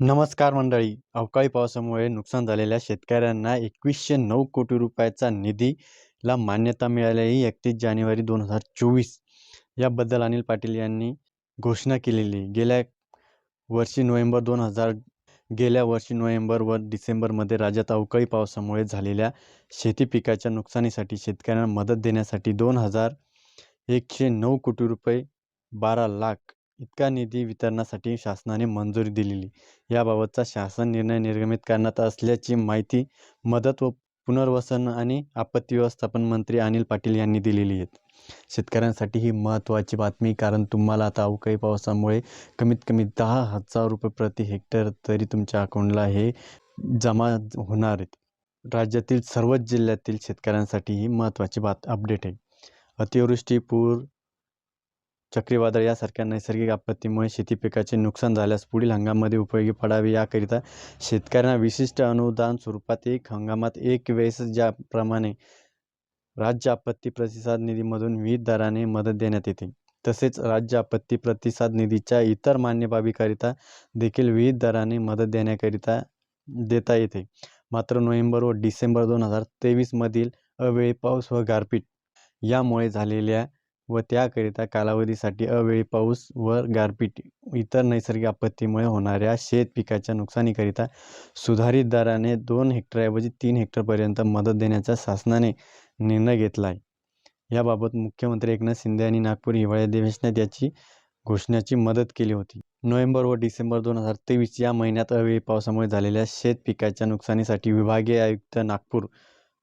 नमस्कार मंडळी. अवकाळी पावसामुळे नुकसान झालेल्या शेतकऱ्यांना एकवीसशे नऊ कोटी रुपयाचा निधीला मान्यता मिळाली एकतीस जानेवारी दोन हजार चोवीस याबद्दल अनिल पाटील यांनी घोषणा केलेली. गेल्या वर्षी नोव्हेंबर दोन हजार गेल्या वर्षी नोव्हेंबर व डिसेंबरमध्ये राज्यात अवकाळी पावसामुळे झालेल्या शेती पिकाच्या नुकसानीसाठी शेतकऱ्यांना मदत देण्यासाठी दोन हजार एकशे नऊ कोटी रुपये बारा लाख इतका निधी वितरणासाठी शासनाने मंजुरी दिलेली. याबाबतचा शासन निर्णय निर्गमित करण्यात असल्याची माहिती मदत व पुनर्वसन आणि आपत्ती व्यवस्थापन मंत्री अनिल पाटील यांनी दिलेली आहेत शेतकऱ्यांसाठी ही महत्त्वाची बातमी कारण तुम्हाला आता अवकाळी पावसामुळे कमीत कमी दहा हजार रुपये प्रति हेक्टर तरी तुमच्या अकाउंटला हे जमा होणार आहेत. राज्यातील सर्वच जिल्ह्यातील शेतकऱ्यांसाठी ही महत्त्वाची बात अपडेट आहे. अतिवृष्टी, पूर, चक्रीवादळ यासारख्या नैसर्गिक आपत्तीमुळे शेती पिकाचे नुकसान झाल्यास पुढील हंगामामध्ये उपयोगी पडावे याकरिता शेतकऱ्यांना विशिष्ट अनुदान स्वरूपात एक हंगामात एक वेळेस ज्याप्रमाणे राज्य आपत्ती प्रतिसाद निधीमधून विविध दराने मदत देण्यात येते. तसेच राज्य आपत्ती प्रतिसाद निधीच्या इतर मान्य बाबीकरिता देखील विविध दराने मदत देण्याकरिता देता येते. मात्र नोव्हेंबर व डिसेंबर दोन हजार तेवीसमधील अवेळी पाऊस व गारपीट यामुळे झालेल्या व त्याकरिता कालावधीसाठी अवेळी पाऊस व गारपीट इतर नैसर्गिक आपत्तीमुळे होणाऱ्या शेत पिकाच्या नुकसानीकरिता सुधारित दराने दोन हेक्टरऐवजी तीन हेक्टरपर्यंत मदत देण्याचा शासनाने निर्णय घेतला आहे. याबाबत मुख्यमंत्री एकनाथ शिंदे यांनी नागपूर हिवाळी अधिवेशनात याची घोषणाची मदत केली होती. नोव्हेंबर व डिसेंबर दोन हजार तेवीस या महिन्यात अवेळी पावसामुळे झालेल्या शेत पिकाच्या नुकसानीसाठी विभागीय आयुक्त नागपूर,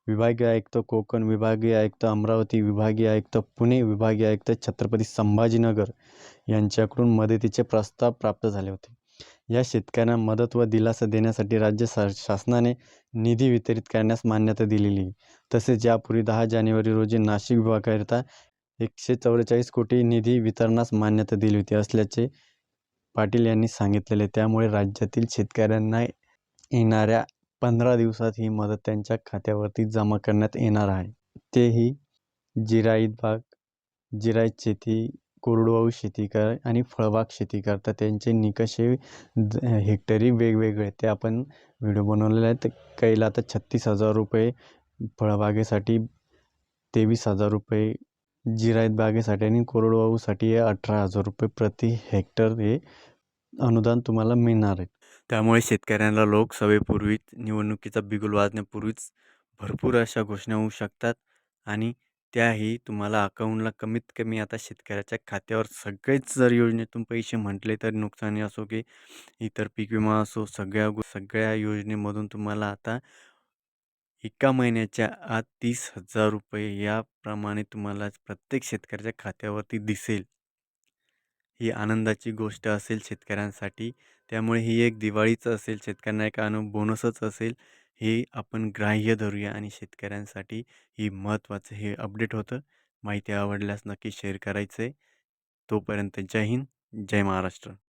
विभागीय आयुक्त कोकण, विभागीय आयुक्त अमरावती, विभागीय आयुक्त पुणे, विभागीय आयुक्त छत्रपती संभाजीनगर यांच्याकडून मदतीचे प्रस्ताव प्राप्त झाले होते. या शेतकऱ्यांना मदत व दिलासा देण्यासाठी राज्य शासनाने निधी वितरित करण्यास मान्यता दिलेली तसेच यापूर्वी दहा जानेवारी रोजी नाशिक विभागाकरिता एकशे चौवेचाळीस कोटी निधी वितरणास मान्यता दिली होती असल्याचे पाटील यांनी सांगितलेले. त्यामुळे राज्यातील शेतकऱ्यांना येणाऱ्या पंधरा दिवसात ही मदत त्यांच्या खात्यावरती जमा करण्यात येणार आहे. तेही जिरायत बाग, जिरायत शेती, कोरडवाहू शेती कर आणि फळबाग शेती करता त्यांचे निकष हे हेक्टरी वेगवेगळे ते आपण व्हिडिओ बनवलेले आहेत. कैला आता छत्तीस हजार रुपये फळबागेसाठी, तेवीस हजार रुपये जिरायत बागेसाठी आणि कोरडवाहूसाठी अठरा हजार रुपये प्रति हेक्टर हे अनुदान तुम्हाला मिळणार आहे. त्यामुळे शेतकऱ्यांना लोकसभेपूर्वीच निवडणुकीचा बिगुल वाजण्यापूर्वीच भरपूर अशा घोषणा होऊ शकतात आणि त्याही तुम्हाला अकाउंटला कमीत कमी आता शेतकऱ्याच्या खात्यावर सगळेच जर योजनेतून पैसे म्हटले तर नुकसानी असो की इतर पीक विमा असो सगळ्या सगळ्या योजनेमधून तुम्हाला आता एका महिन्याच्या आत तीस हजार रुपये याप्रमाणे तुम्हाला प्रत्येक शेतकऱ्याच्या खात्यावरती दिसेल. ही आनंदाची गोष्ट असेल शेतकऱ्यांसाठी. त्यामुळे ही एक दिवाळीचं असेल शेतकऱ्यांना एक अनु बोनसच असेल. हे आपण ग्राह्य धरूया आणि शेतकऱ्यांसाठी ही महत्त्वाचं हे अपडेट होतं. माहिती आवडल्यास नक्की शेअर करायचं आहे. तोपर्यंत जय हिंद, जय महाराष्ट्र.